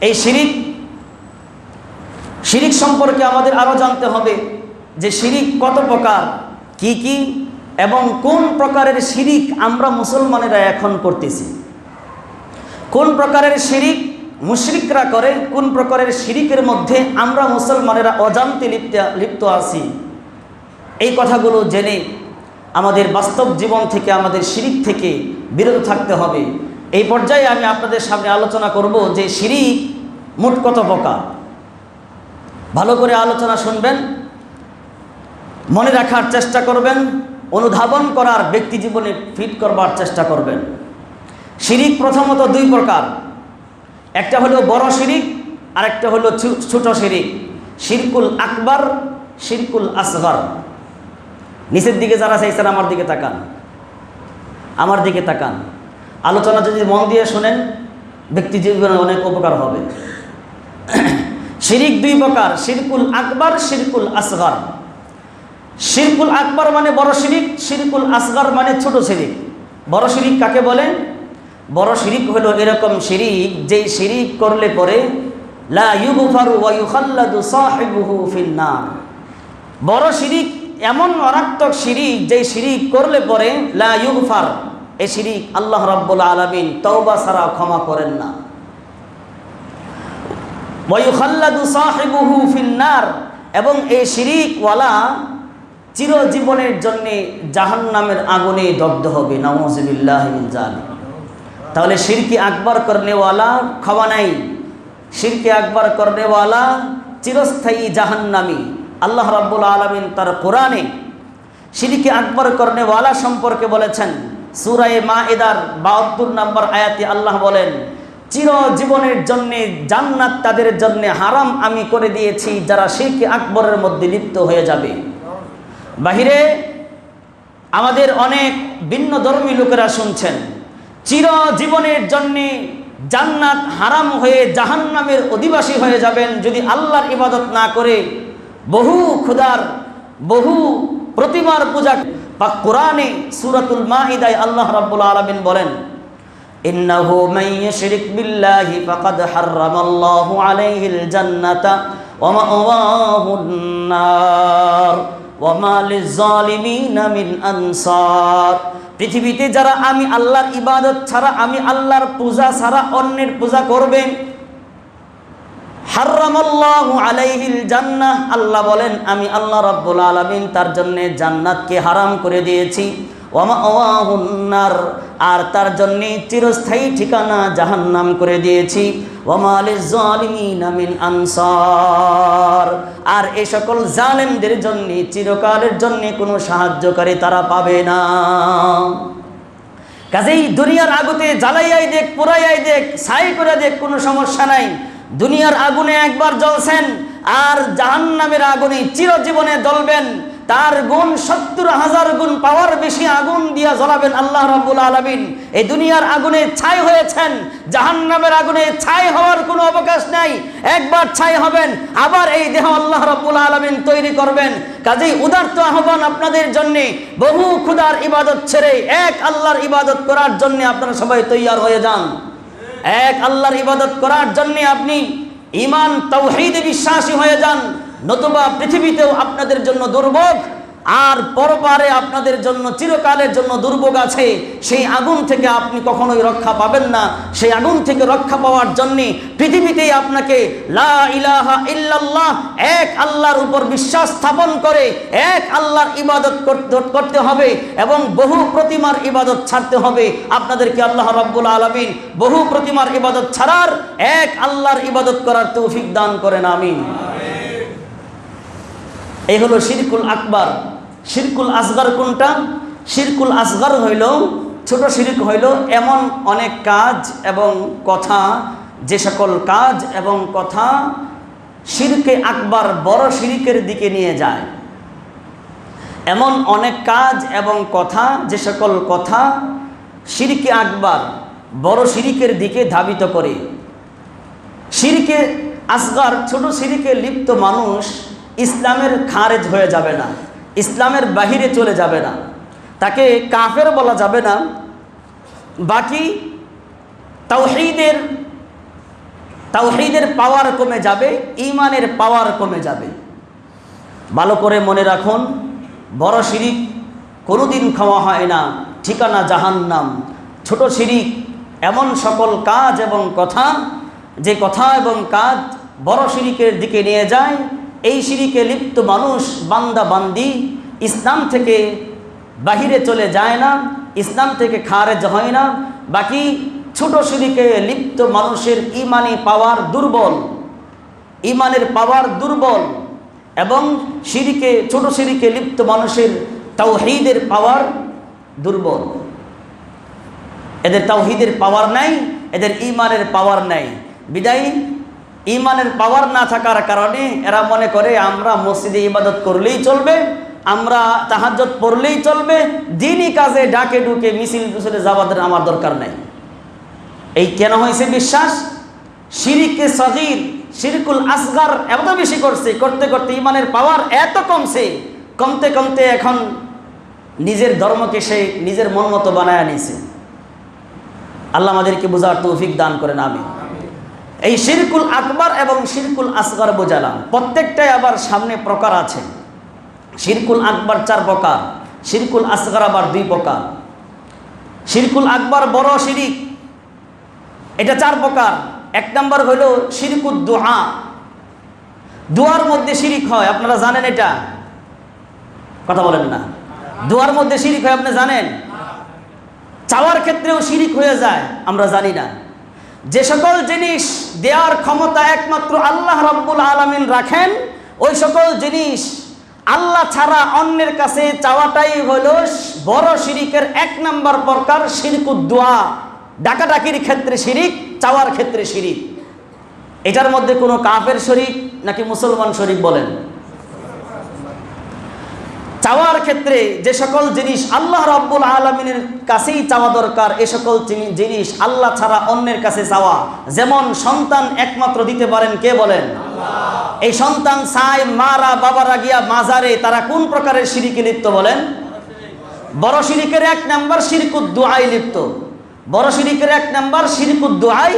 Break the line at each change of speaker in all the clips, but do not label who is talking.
এই শিরিক শিরিক সম্পর্কে আমাদের আরও জানতে হবে যে শিরিক কত প্রকার, কি কি, এবং কোন প্রকারের শিরিক আমরা মুসলমানেরা এখন করতেছি। কোন প্রকারের শিরিক মুশরিকরা করে, কোন প্রকারের শিরিকের মধ্যে আমরা মুসলমানেরা অজান্তে লিপ্ত লিপ্ত আছি, এই কথাগুলো জেনে আমাদের বাস্তব জীবন থেকে, আমাদের শিরিক থেকে বিরত থাকতে হবে। এই পর্যায়ে আমি আপনাদের সামনে আলোচনা করব যে শিরিক মোট কত প্রকার ভালো করে আলোচনা শুনবেন, মনে রাখার চেষ্টা করবেন, অনুধাবন করার ব্যক্তি জীবনে ফিট করবার চেষ্টা করবেন। শিরিক প্রথমত দুই প্রকার, একটা হলো বড় শিরিক আর একটা হলো ছোট শিরিক শিরকুল আকবর, শিরকুল আসগর। নিচের দিকে যারা চাইছেন আমার দিকে তাকান, আমার দিকে তাকান। আলোচনা যদি মন দিয়ে শোনেন, ব্যক্তি জীবনে অনেক উপকার হবে। শিরিক দুই প্রকার, শিরকুল আকবর, শিরকুল আসগর। শিরকুল আকবর মানে বড় শিরিক, শিরকুল আসগর মানে ছোট শিরিক। বড় শিরিক কাকে বলেন বড় শিরিক হলো এরকম শিরিক, যেই শিরিক করলে পরে বড় শিরিক এমন মারাত্মক শিরিক, যেই শিরিক করলে পরে লা ইউগফার এই শিরিক আল্লাহ রাব্বুল আলামিন তওবা ছাড়া ক্ষমা করেন না। ফিন্নার, এবং এই শিরিকওয়ালা চিরজীবনের জন্যে জাহান্নামের আগুনে দগ্ধ হবে। নওয়াজবিল্লাহ তাহলে শিরকি আকবর করনেওয়ালা ক্ষমা নাই। শিরকি আকবর করনেওয়ালা চিরস্থায়ী জাহান্নামী। আল্লাহ রাব্বুল আলমিন তার কোরআনে শিরকি আকবর করনেওয়ালা সম্পর্কে বলেছেন সুরায়ে মা এদার বাহাত্তর নম্বর আয়াতে আল্লাহ বলেন চির জীবনের জন্যে, জান্নাত তাদের জন্যে হারাম আমি করে দিয়েছি, যারা শিরকি আকবরের মধ্যে লিপ্ত হয়ে যাবে। বাহিরে আমাদের অনেক ভিন্ন ধর্মী লোকেরা শুনছেন চির জীবনের জন্যে জান্নাত হারাম হয়ে জাহান্নামের অধিবাসী হয়ে যাবেন যদি আল্লাহর ইবাদত না করে বহু ক্ষুদার বহু প্রতিমার পূজা বা কোরআনে সুরাতুল মাহিদায় আল্লাহ রাব্বুল আলামিন বলেন, ইন্নাহু মান ইউশরিক বিল্লাহি ফাকাদ হাররামাল্লাহু আলাইহিল জান্নাতা ওয়া মাওয়াহুন নার ওয়ামা লিজ্জালিমিনা মিন আনসার। পৃথিবীতে যারা আমি আল্লাহর ইবাদত ছাড়া, আমি আল্লাহর পূজা ছাড়া অন্যের পূজা করবে হারামাল্লাহু আলাইহিল জান্নাহ। আল্লাহ বলেন, আমি আল্লাহ রাব্বুল আলামিন তার জন্য জান্নাতকে হারাম করে দিয়েছি। ওয়ামা ওয়াহুন্নার আর তার জন্য চিরস্থায়ী ঠিকানা জাহান্নাম করে দিয়েছি। মিন আনসার। আর এই সকল জালেমদের জন্য, চিরকালের জন্য কোনো সাহায্যকারী তারা পাবে না। কাজেই দুনিয়ার আগুতে জ্বালাইয়াই দেখ পোড়াইয়াই দেখ, ছাই করে দেখ, কোনো সমস্যা নাই। দুনিয়ার আগুনে একবার জ্বলছেন আর জাহান্নামের আগুনে চিরজীবনে জ্বলবেন। তার গুণ সত্তর হাজার গুণ পাওয়ার বেশি আগুন দিয়া জ্বলাবেন আল্লাহ রাব্বুল আলামিন। এই দুনিয়ার আগুনে ছাই হয়েছেন, জাহান্নামের আগুনে ছাই হওয়ার কোনো অবকাশ নাই। একবার ছাই হবেন, আবার এই দেহ আল্লাহ রাব্বুল আলামিন তৈরি করবেন। কাজেই উদার্ত আহ্বান আপনাদের জন্য, বহু ক্ষুদার ইবাদত ছেড়ে এক আল্লাহর ইবাদত করার জন্য আপনারা সবাই তৈয়ার হয়ে যান। এক আল্লাহর ইবাদত করার জন্যে আপনি ইমান তৌহিদে বিশ্বাসী হয়ে যান। নতুবা পৃথিবীতেও আপনাদের জন্য দুর্ভোগ। আর পরপারে আপনাদের জন্য, চিরকালের জন্য দুর্ভোগ আছে। সেই আগুন থেকে আপনি কখনোই রক্ষা পাবেন না। সেই আগুন থেকে রক্ষা পাওয়ার জন্য পৃথিবীতেই আপনাকে লা ইলাহা ইল্লাল্লাহ, এক আল্লাহর উপর বিশ্বাস স্থাপন করে, এক আল্লাহর ইবাদত করতে হবে এবং বহু প্রতিমার ইবাদত ছাড়তে হবে। আপনাদেরকে আল্লাহ রাব্বুল আলামিন বহু প্রতিমার ইবাদত ছাড়ার এক আল্লাহর ইবাদত করার তৌফিক দান করেন, আমিন। এই হলো শিরকুল আকবার। শিরকুল আসগার কোনটা? শিরকুল আসগার হইল, ছোট শিরিক হইল এমন অনেক কাজ এবং কথা, যে সকল কাজ এবং কথা শিরকে আকবার বড় শিরিকের দিকে নিয়ে যায়। এমন অনেক কাজ এবং কথা, যে সকল কথা শিরকে আকবার বড় শিরিকের দিকে ধাবিত করে। শিরকে আসগার ছোট শিরিকে লিপ্ত মানুষ ইসলামের খারেজ হয়ে যাবে না। ইসলামের বাহিরে চলে যাবে না। তাকে কাফের বলা যাবে না। বাকি তাওহীদের তাওহীদের পাওয়ার কমে যাবে ইমানের পাওয়ার কমে যাবে। ভালো করে মনে রাখুন, বড় শিরিক কোনোদিন খাওয়া হয় না, ঠিকানা জাহান্নাম। ছোট শিরিক এমন সকল কাজ এবং কথা, যে কথা এবং কাজ বড় শিরিকের দিকে নিয়ে যায় এই শিরিকে লিপ্ত মানুষ, বান্দা, বান্দি, ইসলাম থেকে বাহিরে চলে যায় না, ইসলাম থেকে খারেজ হয় না। বাকি ছোট শিরিকে লিপ্ত মানুষের ইমানি পাওয়ার দুর্বল, ইমানের পাওয়ার দুর্বল এবং সিঁড়িকে ছোট সিঁড়িকে লিপ্ত মানুষের তাওহিদের পাওয়ার দুর্বল। এদের তাওহিদের পাওয়ার নাই, এদের ইমানের পাওয়ার নাই। বিদায়ী ইমানের পাওয়ার না থাকার কারণে এরা মনে করে, আমরা মসজিদে ইবাদত করলেই চলবে, আমরা তাহাজ্জত পড়লেই চলবে, দিনই কাজে ডাকে ডুকে মিছিল মিছিলে যাওয়াদের আমার দরকার নাই। এই কেন হয়েছে বিশ্বাস? শিরিকে সগির, শিরকুল আসগার এত বেশি করছে, করতে করতে ইমানের পাওয়ার এত কমছে, কমতে কমতে এখন নিজের ধর্মকে সে নিজের মন মতো বানায় নিছে আল্লাহ আমাদেরকে বোঝার তৌফিক দান করেন আমি এই শিরকুল আকবর এবং শিরকুল আসগর বোঝালাম প্রত্যেকটাই আবার সামনে প্রকার আছে। শিরকুল আকবর চার প্রকার, শিরকুল আসগর আবার দুই প্রকার। শিরকুল আকবর বড় শিরিক, এটা চার প্রকার। এক নম্বর হলো শিরকুদ দোহা দুয়ার মধ্যে শিরিক হয়, আপনারা জানেন এটা? কথা বলেন না। দুয়ার মধ্যে শিরিক হয়, আপনি জানেন? চাওয়ার ক্ষেত্রেও শিরিক হয়ে যায়, আমরা জানি না। যে সকল জিনিস দেওয়ার ক্ষমতা একমাত্র আল্লাহ রব্বুল আলমিন রাখেন, ওই সকল জিনিস আল্লাহ ছাড়া অন্যের কাছে চাওয়াটাই হলো বড় শিরিকের এক নম্বর প্রকার শিরকুদ্দোয়া। ডাকাডাকির ক্ষেত্রে শিরিক, চাওয়ার ক্ষেত্রে শিরিক। এটার মধ্যে কোনো কাফের শরিক নাকি মুসলমান শরিক বলেন? চাওয়ার ক্ষেত্রে যে সকল জিনিস আল্লাহ রব্বুল আলমিনের কাছেই চাওয়া দরকার, এ সকল জিনিস আল্লাহ ছাড়া অন্যের কাছে চাওয়া। যেমন সন্তান একমাত্র দিতে পারেন কে বলেন? এই সন্তান সাই, মারা, বাবারা গিয়া মাজারে তারা কোন প্রকারের সিঁড়িকে লিপ্ত বলেন? বড় শিরিকের এক নাম্বার শিরকুদ দোয়াই লিপ্ত। বড় শিরিকের এক নাম্বার শিরকুদ দোয়াই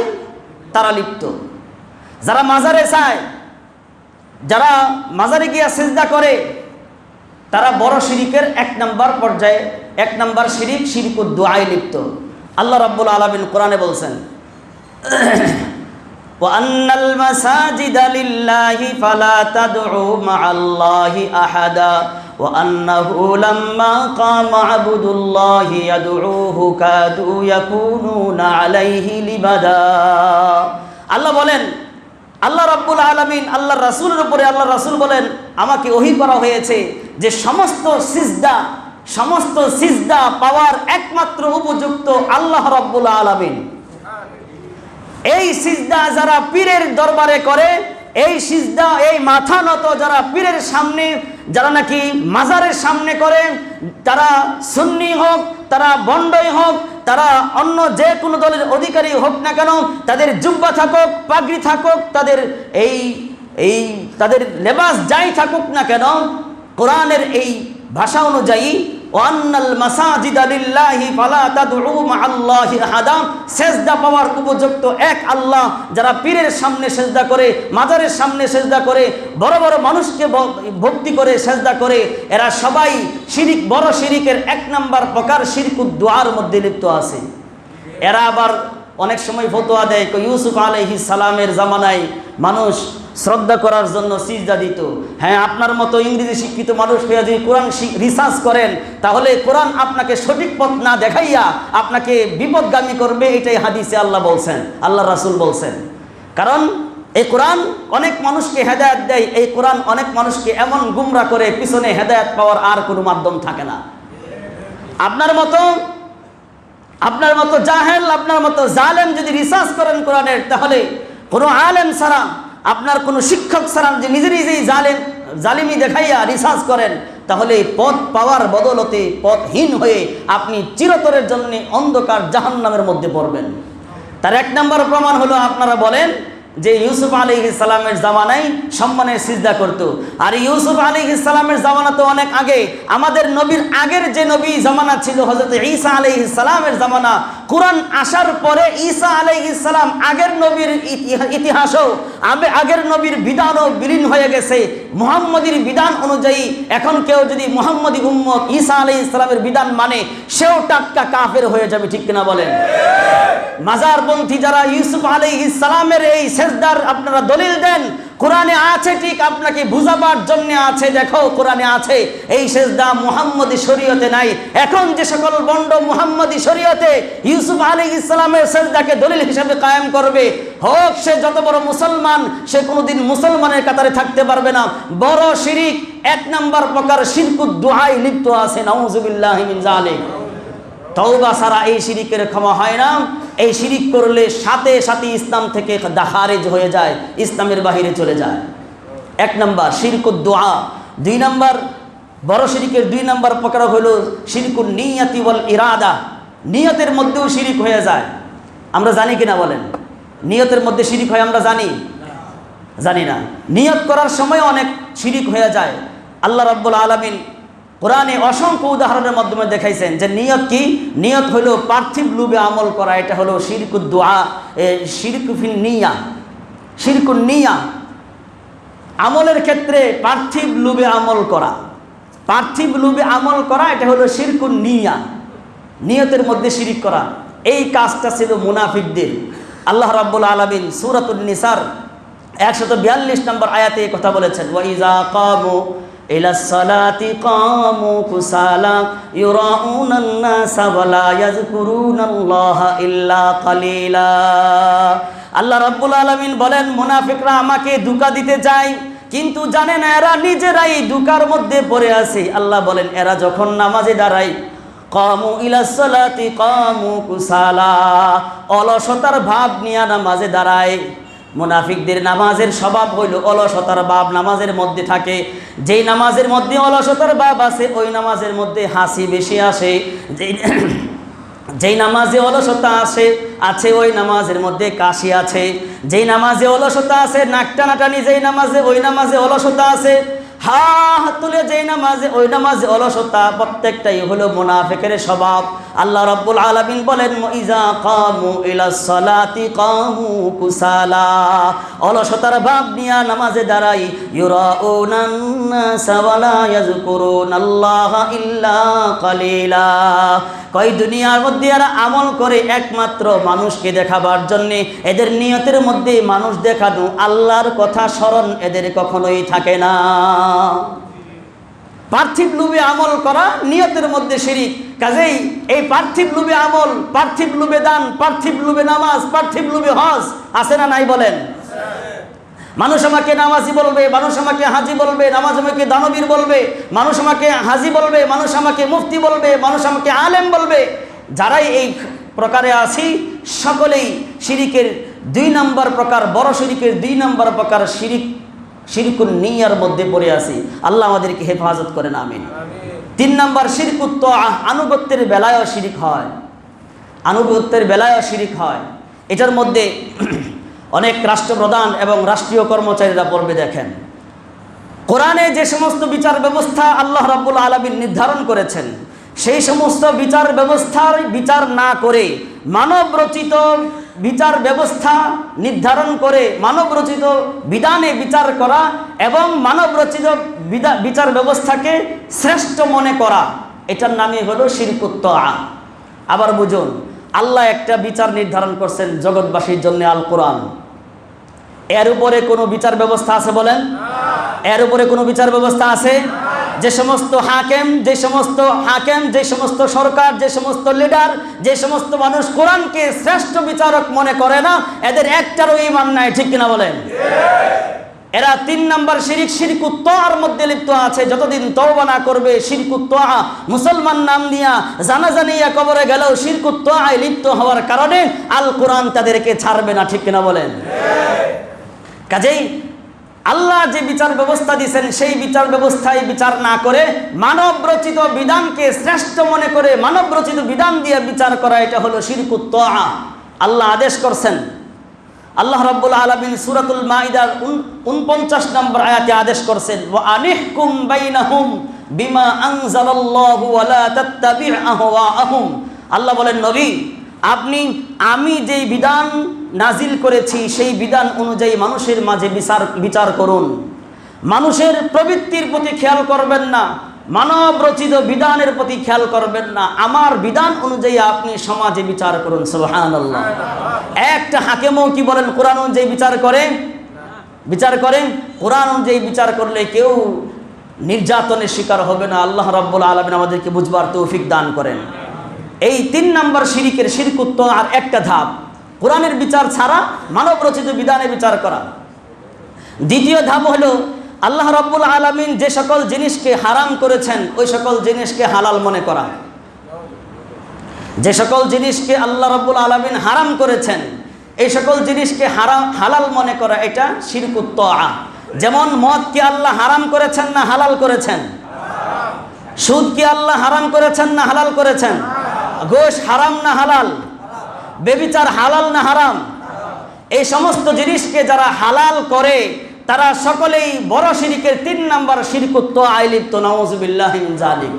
তারা লিপ্ত। যারা মাজারে চায়, যারা মাজারে গিয়া সেজদা করে তারা বড় শিরিকের এক নাম্বার পর্যায়ে এক নাম্বার শিরিক শিরিকুদ দোয়াই লিপ্ত আল্লাহ রাব্বুল আলামিন কোরআনে বলছেন وأن المساجد لله فلا تدعوا مع الله أحدا وأنه لما قام عبد الله يدعوه كادوا يكونون عليه لبدا আল্লাহ বলেন আল্লাহ রাব্বুল আলামিন আল্লাহ রাসূলের উপরে আল্লাহ রাসূল বলেন আমাকে ওহী করা হয়েছে যে সমস্ত সিজদা সমস্ত সিজদা পাওয়ার একমাত্র উপযুক্ত আল্লাহ রাব্বুল আলামিন। এই সিজদা যারা পীরের দরবারে করে, এই সিজদা, এই মাথা নত যারা পীরের সামনে, যারা নাকি মাজারের সামনে করে, তারা সুন্নি হোক, তারা বন্ডই হোক, তারা অন্য যে কোনো দলের অধিকারী হোক না কেন, তাদের জুব্বা থাকুক, পাগড়ি থাকুক, তাদের এই এই, তাদের লেবাস যাই থাকুক না কেন কোরআনের এই ভাষা অনুযায়ী, ওয়ান্নাল মাসাজিদা লিল্লাহি ফালা তাদউ মাআল্লাহি আহাদা সেজদা পাওয়ার উপযুক্ত এক আল্লাহ যারা পীরের সামনে সেজদা করে, মাজারের সামনে সেজদা করে, বড় বড় মানুষকে ভক্তি করে সেজদা করে, এরা সবাই শিরিক, বড় শিরিকের এক নাম্বার প্রকার শিরকুদ দোয়ার মধ্যে লিপ্ত আছে। এরা আবার অনেক সময় ফতোয়া দেয় ইউসুফ আলাইহিস সালামের জামানায় মানুষ শ্রদ্ধা করার জন্য সিজদা দিত। হ্যাঁ আপনার মতো ইংরেজি শিক্ষিত মানুষ যদি কোরআন রিসার্চ করেন, তাহলে কোরআন আপনাকে সঠিক পথ না দেখাইয়া আপনাকে বিপদগামী করবে, এটাই হাদিসে আল্লাহ বলছেন, আল্লাহ রাসূল বলছেন। কারণ এই কোরআন অনেক মানুষকে হেদায়েত দেয়, এই কোরআন অনেক মানুষকে এমন গুমরা করে, পিছনে হেদায়েত পাওয়ার আর কোনো মাধ্যম থাকে না। আপনার মতো আপনার মতো জাহেল, আপনার মতো জালেম যদি রিসার্চ করেন কোরআনের, তাহলে কোনো আলেম ছাড়া, আপনার কোনো শিক্ষক ছাড়া যে নিজে নিজেই জালেম জালিমি দেখাইয়া রিসার্চ করেন, তাহলে পথ পাওয়ার বদলতে পথহীন হয়ে আপনি চিরতরের জন্য অন্ধকার জাহান নামের মধ্যে পড়বেন। তার এক নম্বর প্রমাণ হলো, আপনারা বলেন যে ইউসুফ আলী ইসলামের জামানায় সম্মানের সিজদা করত। আর ইউসুফ আলী ইসলামের জামানা তো অনেক আগে। আমাদের নবীর আগের যে নবী জামানা ছিল হজরত ঈসা আলী ইসলামের জামানা, কোরআন আসার পরে ঈসা আলী ইসলাম আগের নবীর ইতিহাসও আগের নবীর বিধানও বিলীন হয়ে গেছে। মোহাম্মদীর বিধান অনুযায়ী এখন কেউ যদি মুহাম্মদী উম্মত ঈসা আলী ইসলামের বিধান মানে সেও টাটকা কাফের হয়ে যাবে, ঠিক কিনা বলেন? মাজারপন্থী যারা ইউসুফ আলী ইসলামের এই সেজদার আপনারা দলিল দেন, কোরআনে আছে ঠিক, আপনাকে বুঝাবার জন্য আছে, দেখো কোরআনে আছে, এই সেজদা মুহাম্মদী শরীয়তে নাই। এখন যে সকল বন্ড মুহাম্মদী শরীয়তে ইউসুফ আলী ইসলামের সেজদাকে দলিল হিসাবে কায়েম করবে, হোক সে যত বড় মুসলমান, সে কোনোদিন মুসলমানের কাতারে থাকতে পারবে না। বড় শিরিক, এক নম্বর প্রকার শিরকুদ দুহাই লিপ্ত আছে, নাউজুবিল্লাহ তওবা ছাড়া এই শিরিকের ক্ষমা হয় না। এই শিরিক করলে সাথে সাথে ইসলাম থেকে খারেজ হয়ে যায়, ইসলামের বাহিরে চলে যায়। এক নম্বর শিরকুদ দোয়া দুই নম্বর, বড় শিরিকের দুই নম্বর প্রকার হলো শিরকুল নিয়াতি বল ইরাদা। নিয়তের মধ্যেও শিরিক হয়ে যায়। আমরা জানি কিনা বলেন? নিয়তের মধ্যে শিরিক হয়, আমরা জানি? জানি না। নিয়ত করার সময় অনেক শিরিক হয়ে যায়। আল্লাহ রাব্বুল আলামিন কোরআনে অসংখ্য উদাহরণের মাধ্যমে দেখাইছেন যে নিয়ত কি? নিয়ত হলো পার্থিব লুবে আমল করা, এটা হলো শিরকুদ দোয়া শিরকুফিন নিয়া শিরকুন নিয়া আমলের ক্ষেত্রে পার্থিব লুবে আমল করা, পার্থিব লুবে আমল করা, এটা হলো শিরকুন নিয়া নিয়তের মধ্যে শিরিক করা, এই কাজটা ছিল মুনাফিকদের। আল্লাহ রাব্বুল আলামিন সূরাতুন নিসার একশত বিয়াল্লিশ নম্বর আয়াতে কথা বলেছেন ওয়াইজা কামু ইলা সালাতি কামু কুসালা ইউরাউনান নাসা ওয়ালা ইয়াযকুরুনাল্লাহা ইল্লা কালিলা। আল্লাহ রাব্বুল আলামিন বলেন, মুনাফিকরা আমাকে দুকা দিতে চায়, কিন্তু জানেন এরা নিজেরাই দুকার মধ্যে পড়ে আছে। আল্লাহ বলেন, এরা যখন নামাজে দাঁড়ায়, কামু ইলাসালাতি কামু কুসালা, অলসতার ভাব নিয়ে নামাজে দাঁড়ায়। মুনাফিকদের নামাজের স্বভাব হইল অলসতার বাপ, নামাজের মধ্যে থাকে। যেই নামাজের মধ্যে অলসতার বাপ আছে, ওই নামাজের মধ্যে হাসি বেশি আসে। যেই যেই নামাজে অলসতা আসে, আছে ওই নামাজের মধ্যে কাশি আছে। যেই নামাজে অলসতা আছে, নাক টানাটানি, যেই নামাজে ওই নামাজে অলসতা আছে হাত তুলে যেই নামাজে, ওই নামাজে অলসতা প্রত্যেকটাই হলো মুনাফিকের স্বভাব। আল্লাহ রাব্বুল আলামিন বলেন ইজা কামু ইলা সালাতি কামু কুসালা। অলসতার ভাব নিয়া নামাজে দাঁড়াই ইউরাউনান নাসা ওয়ালা ইয়াযকুরুনাল্লাহা ইল্লা কালিলা। কই দুনিয়ার মধ্যে এরা আমল করে একমাত্র মানুষকে দেখাবার জন্যে। এদের নিয়তের মধ্যে মানুষ দেখানো আল্লাহর কথা স্মরণ এদের কখনোই থাকে না। পার্থিব লুবে আমল করা নিয়তের মধ্যে শিরিক। কাজেই এই পার্থিব লুবে আমল, পার্থিব লুবে দান, পার্থিব লুবে নামাজ, পার্থিব লুবে হজ, আছে না নাই বলেন? মানুষ আমাকে নামাজি বলবে, মানুষ আমাকে হাজি বলবে, নামাজ আমাকে দানবীর বলবে, মানুষ আমাকে হাজি বলবে, মানুষ আমাকে মুফতি বলবে, মানুষ আমাকে আলেম বলবে। যারাই এই প্রকারে আছি, সকলেই শিরিকের দুই নম্বর প্রকার, বড় শিরিকের দুই নম্বর প্রকার শিরিক শিরিকুন নিয়ার মধ্যে পড়ে আছি। আল্লাহ আমাদেরকে হেফাজত করেন, আমিন। তিন নম্বর শিরকুত্ত আনুগত্যের বেলায়ও শিরিক হয়। আনুগত্যের বেলায়ও শিরিক হয়। এটার মধ্যে অনেক রাষ্ট্রপ্রধান এবং রাষ্ট্রীয় কর্মচারীরা পড়বে, দেখেন। কোরআনে যে সমস্ত বিচার ব্যবস্থা আল্লাহ রাব্বুল আলমিন নির্ধারণ করেছেন, সেই সমস্ত বিচার ব্যবস্থার বিচার না করে মানব রচিত বিচার ব্যবস্থা নির্ধারণ করে মানব রচিত বিধানে বিচার করা এবং মানব রচিত বিচার ব্যবস্থাকে শ্রেষ্ঠ মনে করা। এটার নামই হলো শিরকুত্ত আবার বুঝুন, আল্লাহ একটা বিচার নির্ধারণ করছেন জগৎবাসীর জন্য আল কোরআন। এর উপরে কোনো বিচার ব্যবস্থা আছে বলেন? এর উপরে কোনো বিচার ব্যবস্থা আছে? যে সমস্ত হাকেম, যে সমস্ত হাকেম, যে সমস্ত সরকার, যে সমস্ত লিডার যে সমস্ত মানুষ কোরআনকে শ্রেষ্ঠ বিচারক মনে করে না, এদের একটারও ইমান নাই, ঠিক কিনা বলেন? এরা তিন নাম্বার শিরিক শিরকুত্তার মধ্যে লিপ্ত আছে, যতদিন তওবা না করবে শিরকুত্তা মুসলমান নাম নিয়া জানা জানিয়া কবরে গেলেও শিরকুত্তায় লিপ্ত হওয়ার কারণে আল কোরআন তাদেরকে ছাড়বে না, ঠিক কিনা বলেন? কাজেই আল্লাহ যে বিচার ব্যবস্থা দিয়েছেন, সেই বিচার ব্যবস্থায় বিচার না করে মানব রচিত বিধানকে শ্রেষ্ঠ মনে করে মানব রচিত বিধান দিয়ে বিচার করা, এটা হলো শিরকুত্ত আল্লাহ আদেশ করছেন। আল্লাহ রাব্বুল আলামিন সূরাতুল মাইদার উনপঞ্চাশ নম্বর আয়াতে আদেশ করছেন, ওয়া আনিহকুম বাইনাহুম বিমা আনজালাল্লাহু ওয়া লা তাত্তাবি' আহওয়াআহুম আল্লাহ বলেন, নবী, আপনি, আমি যেই বিধান নাজিল করেছি, সেই বিধান অনুযায়ী মানুষের মাঝে বিচার বিচার করুন। মানুষের প্রবৃত্তির প্রতি খেয়াল করবেন না মানব রচিত বিধানের প্রতি খেয়াল করবেন না। আমার বিধান অনুযায়ী আপনি সমাজে বিচার করুন, সুবহানাল্লাহ। একটা হাকেমও কি বলেন, কোরআন অনুযায়ী বিচার করে? বিচার করেন কোরআন অনুযায়ী বিচার করলে কেউ নির্যাতনের শিকার হবে না। আল্লাহ রাব্বুল আলমিন আমাদেরকে বুঝবার তৌফিক দান করেন। এই তিন নম্বর শিরিকের শিরকুত্ব আর একটা ধাপ। কোরআনের বিচার ছাড়া মানব রচিত বিধানে বিচার করা। দ্বিতীয় ধাপ হলো, আল্লাহ রব্বুল আলমিন যে সকল জিনিসকে হারাম করেছেন, ওই সকল জিনিসকে হালাল মনে করা। যে সকল জিনিসকে আল্লাহ রব্বুল আলমিন হারাম করেছেন, এই সকল জিনিসকে হারাম, হালাল মনে করা এটা শিরকুত্ত আ যেমন মদকে আল্লাহ হারাম করেছেন না হালাল করেছেন? সুদ কি আল্লাহ হারাম করেছেন না হালাল করেছেন? গোশ হারাম না হালাল? বেবিচার হালাল না হারাম? এই সমস্ত জিনিসকে যারা হালাল করে, তারা সকলেই বড় শিরিকের তিন নাম্বার শিরকুত্ব আইলিপ্ত নওয়াজবিল্লাহ জালিম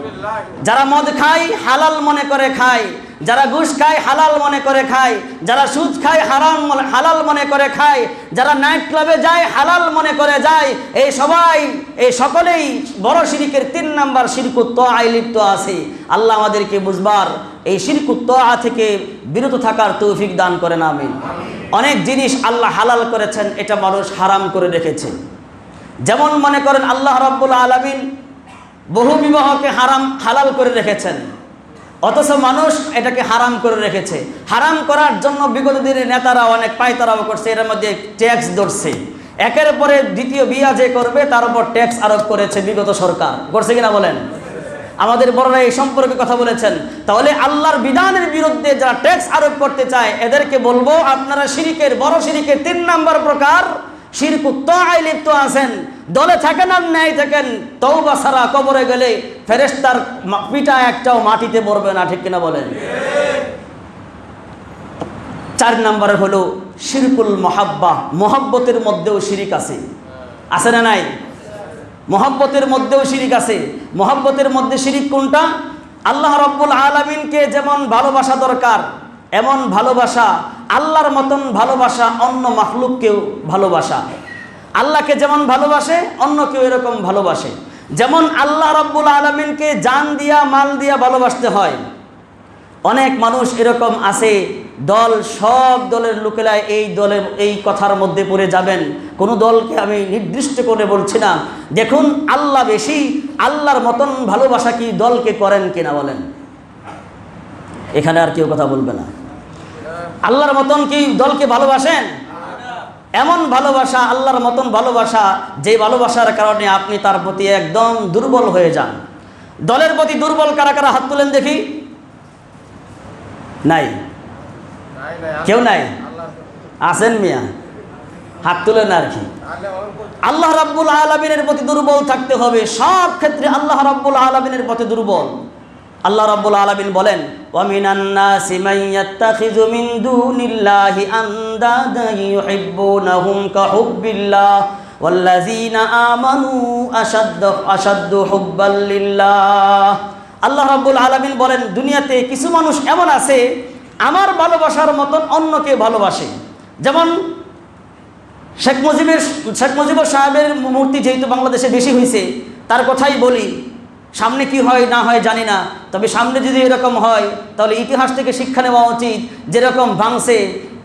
যারা মদ খায়, হালাল মনে করে খায় যারা ঘুষ খায়, হালাল মনে করে খায়, যারা সুদ খায়, হারাম হালাল মনে করে খায়, যারা নাইট ক্লাবে যায়, হালাল মনে করে যায়, এই সবাই, এই সকলেই বড় শিরিকের তিন নাম্বার শিরকুত্ব আইলিপ্ত আছে। আল্লাহ আমাদেরকে বুঝবার এই শিরকুত্ত থেকে বিরত থাকার তৌফিক দান করেন, আমিন। অনেক জিনিস আল্লাহ হালাল করেছেন, এটা মানুষ হারাম করে রেখেছে। যেমন মনে করেন আল্লাহ রব্বুল আলমিন বহু বিবাহকে হারাম, হালাল করে রেখেছেন। অথচ মানুষ এটাকে হারাম করে রেখেছে। হারাম করার জন্য বিগত দিনের নেতারা অনেক পায়তারাও করছে, এর মধ্যে ট্যাক্স ধরছে। একের পরে দ্বিতীয় বিয়া যে করবে, তার উপর ট্যাক্স আরোপ করেছে বিগত সরকার। করছে কিনা বলেন? আমাদের বড়রা এই সম্পর্কে কথা বলেছেন। তাহলে আল্লাহর বিধানের বিরুদ্ধে যারা ট্যাক্স আরোপ করতে চায়, এদেরকে বলব, আপনারা শিরিকের, বড় শিরিকের তিন নাম্বার প্রকার শিরকুত্ত আয় লিপ্ত আছেন। দলে থাকেন আর ন্যায় থাকেন তৌবা সারা কবরে গেলে ফেরেস্তার পিঠা একটাও মাটিতে পড়বে না, ঠিক কিনা বলেন? চার নম্বরে হলো শিরকুল মহাব্বা, মহাব্বতের মধ্যেও শিরিক আছে। আছে না নাই? মহাব্বতের মধ্যেও শিরিক আছে। মহাব্বতের মধ্যে শিরিক কোনটা? আল্লাহ রব্বুল আলমিনকে যেমন ভালোবাসা দরকার, এমন ভালোবাসা, আল্লাহর মতন ভালোবাসা অন্য মাখলুককেও ভালোবাসা। আল্লাহকে যেমন ভালোবাসে অন্য কেউ এরকম ভালোবাসে। যেমন আল্লাহ রব্বুল আলমিনকে জান দিয়া, মাল দিয়া ভালোবাসতে হয়। অনেক মানুষ এরকম আছে, দল, সব দলের লোকেরা এই দলের, এই কথার মধ্যে পড়ে যাবেন। কোনো দলকে আমি নির্দিষ্ট করে বলছি না। দেখুন, আল্লাহ বেশি, আল্লাহর মতন ভালোবাসা কি দলকে করেন কিনা বলেন। এখানে আর কেউ কথা বলবে না। আল্লাহর মতন কি দলকে ভালোবাসেন? এমন ভালোবাসা, আল্লাহর মতন ভালোবাসা, যে ভালোবাসার কারণে আপনি তার প্রতি একদম দুর্বল হয়ে যান। দলের প্রতি দুর্বল কারা কারা হাত তুলেন দেখি? নাই? কেউ নাই? আছেন মিয়া? হাত তুলেন আর কি। আল্লাহ রাব্বুল আলমিনের প্রতি দুর্বল থাকতে হবে। সব ক্ষেত্রে আল্লাহ রাব্বুল আলমিনের প্রতি দুর্বল। আল্লাহ রাব্বুল আলমিন বলেন وَمِنَ النَّاسِ مَن يَتَّخِذُ مِن دُونِ اللَّهِ أَندَادًا يُحِبُّونَهُمْ كَحُبِّ اللَّهِ وَالَّذِينَ آمَنُوا أَشَدُّ أَشَدُّ حُبًّا لِلَّهِ আল্লাহ রাব্বুল আলমিন বলেন দুনিয়াতে কিছু মানুষ এমন আছে আমার ভালোবাসার মতন অন্যকে ভালোবাসে যেমন শেখ মুজিবের শেখ মুজিবুর সাহেবের মূর্তি যেহেতু বাংলাদেশে বেশি হয়েছে তার কথাই বলি সামনে কি হয়, না হয় জানি না। তবে সামনে যদি এরকম হয়, তাহলে ইতিহাস থেকে শিক্ষা নেওয়া উচিত। যেরকম ভাঙছে,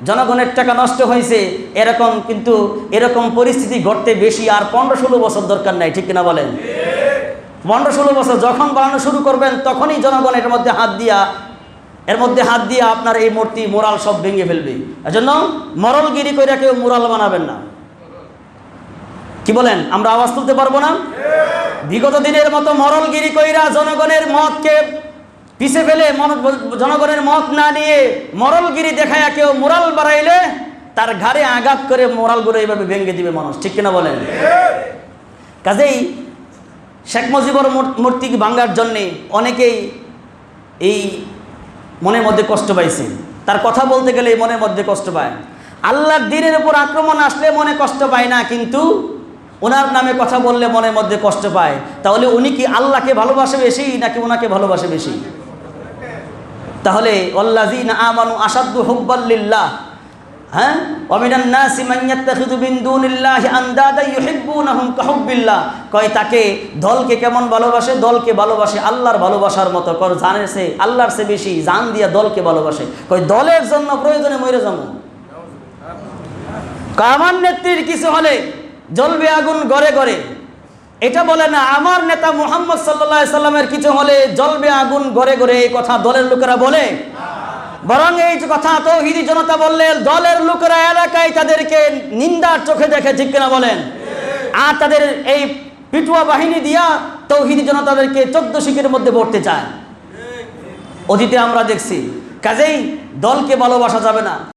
জনগণের টাকা নষ্ট হয়েছে, এরকম কিন্তু এরকম পরিস্থিতি ঘটতে বেশি আর পনেরো ষোলো বছর দরকার নাই, ঠিক কিনা বলেন? পনেরো ষোলো বছর যখন বানানো শুরু করবেন, তখনই জনগণ এর মধ্যে হাত দিয়া, এর মধ্যে হাত দিয়ে আপনার এই মূর্তি, মোরাল সব ভেঙে ফেলবে। এজন্য মরলগিরি করে কেউ মোরাল বানাবেন না। কি বলেন, আমরা আওয়াজ তুলতে পারব না? বিগত দিনের মতো মরলগিরি কইরা জনগণের মতকে পিছে ফেলে জনগণের মত না নিয়ে মরলগিরি দেখায় কেউ মোরাল বাড়াইলে তার ঘাড়ে আঘাত করে মোরালগুলো এইভাবে ভেঙে দিবে মানুষ। ঠিক কিনা বলেন? কাজেই শেখ মুজিবর মূর- মূর্তি ভাঙ্গার জন্যে অনেকেই এই মনের মধ্যে কষ্ট পাইছে তার কথা বলতে গেলে মনের মধ্যে কষ্ট পায়। আল্লাহর দিনের উপর আক্রমণ আসলে মনে কষ্ট পায় না, কিন্তু ওনার নামে কথা বললে মনের মধ্যে কষ্ট পায়। তাহলে উনি কি আল্লাহকে ভালোবাসে বেশি নাকি ওনাকে ভালোবাসে বেশি? তাহলে আমানু আসাদু হুব্বাল্লিল্লাহ হ্যাঁ? কয়, তাকে দলকে কেমন ভালোবাসে? দলকে ভালোবাসে আল্লাহর ভালোবাসার মতো। কর জানে সে আল্লাহর সে বেশি, জান দিয়া দলকে ভালোবাসে। কয়, দলের জন্য প্রয়োজনে মরে যাব। আমার নেত্রীর কিছু হলে জ্বলবে আগুন গড়ে গড়ে। এটা বলে না, আমার নেতা মুহাম্মদ সাল্লাহ সাল্লামের কিছু হলে জ্বলবে আগুন গড়ে গড়ে, এই কথা দলের লোকেরা বলে। বরং এই কথা তৌহিদি জনতা বললেন দলের লোকেরা এলাকায় তাদেরকে নিন্দার চোখে দেখে, ঠিক কিনা বলেন? আর তাদের এই পিটুয়া বাহিনী দিয়া তৌহিদি জনতাদেরকে চোদ্দ শিখের মধ্যে পড়তে চায়। অতীতে আমরা দেখছি, কাজেই দলকে ভালোবাসা যাবে না।